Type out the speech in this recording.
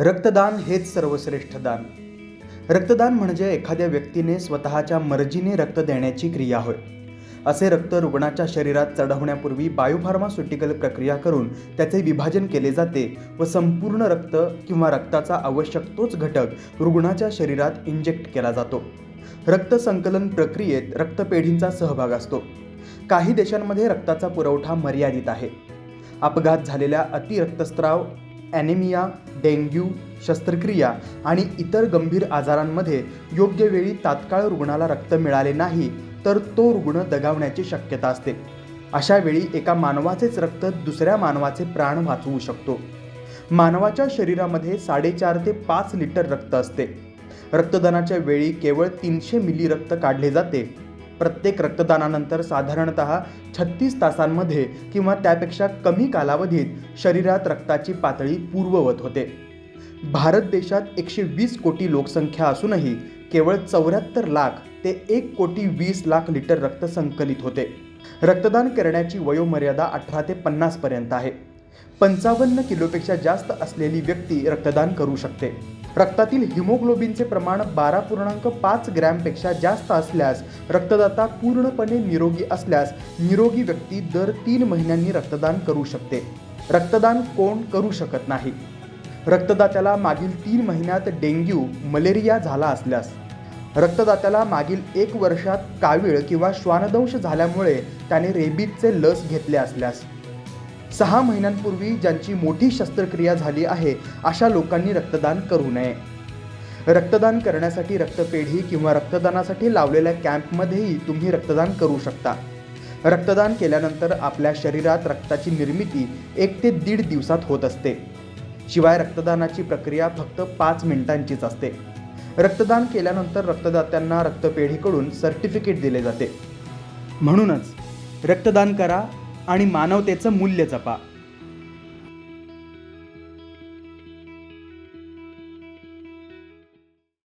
रक्तदान हेच सर्वश्रेष्ठ दान. रक्तदान म्हणजे एखाद्या व्यक्तीने स्वतःच्या मर्जीने रक्त देण्याची क्रिया होय. असे रक्त रुग्णाच्या शरीरात चढवण्यापूर्वी बायोफार्मास्युटिकल प्रक्रिया करून त्याचे विभाजन केले जाते व संपूर्ण रक्त किंवा रक्ताचा आवश्यक तोच घटक रुग्णाच्या शरीरात इंजेक्ट केला जातो. रक्त संकलन प्रक्रियेत रक्तपेढींचा सहभाग असतो. काही देशांमध्ये रक्ताचा पुरवठा मर्यादित आहे. अपघात झालेल्या अतिरक्तस्राव ॲनेमिया डेंग्यू शस्त्रक्रिया आणि इतर गंभीर आजारांमध्ये योग्य वेळी तात्काळ रुग्णाला रक्त मिळाले नाही तर तो रुग्ण दगावण्याची शक्यता असते. अशा वेळी एका मानवाचेच रक्त दुसऱ्या मानवाचे प्राण वाचवू शकतो. मानवाच्या शरीरामध्ये साडेचार ते पाच लिटर रक्त असते. रक्तदानाच्या वेळी केवळ तीनशे मिली रक्त काढले जाते. प्रत्येक रक्तदानानंतर साधारणत छत्तीस तासांमध्ये किंवा त्यापेक्षा कमी कालावधीत शरीरात रक्ताची पातळी पूर्ववत होते. भारत देशात एकशे वीस कोटी लोकसंख्या असूनही केवळ चौऱ्याहत्तर लाख ते एक कोटी वीस लाख लिटर रक्त संकलित होते. रक्तदान करण्याची वयोमर्यादा अठरा ते पन्नासपर्यंत आहे. पंचावन्न किलोपेक्षा जास्त असलेली व्यक्ती रक्तदान करू शकते. रक्तातील हिमोग्लोबिनचे प्रमाण बारा पूर्णांक पाच ग्रॅमपेक्षा जास्त असल्यास रक्तदाता पूर्णपणे निरोगी असल्यास निरोगी व्यक्ती दर तीन महिन्यांनी रक्तदान करू शकते. रक्तदान कोण करू शकत नाही? रक्तदात्याला मागील तीन महिन्यात डेंग्यू मलेरिया झाला असल्यास. रक्तदात्याला मागील एक वर्षात कावीळ किंवा श्वानदंश झाल्यामुळे त्याने रेबीजचे लस घेतले असल्यास. सहा महिन्यांपूर्वी ज्यांची मोठी शस्त्रक्रिया झाली आहे अशा लोकांनी रक्तदान करू नये. रक्तदान करण्यासाठी रक्तपेढी किंवा रक्तदानासाठी लावलेल्या कॅम्पमध्येही तुम्ही रक्तदान करू शकता. रक्तदान केल्यानंतर आपल्या शरीरात रक्ताची निर्मिती एक ते दीड दिवसात होत असते. शिवाय रक्तदानाची प्रक्रिया फक्त पाच मिनिटांचीच असते. रक्तदान केल्यानंतर रक्तदात्यांना रक्तपेढीकडून सर्टिफिकेट दिले जाते. म्हणूनच रक्तदान करा आणि मानवतेचं मूल्य जपा.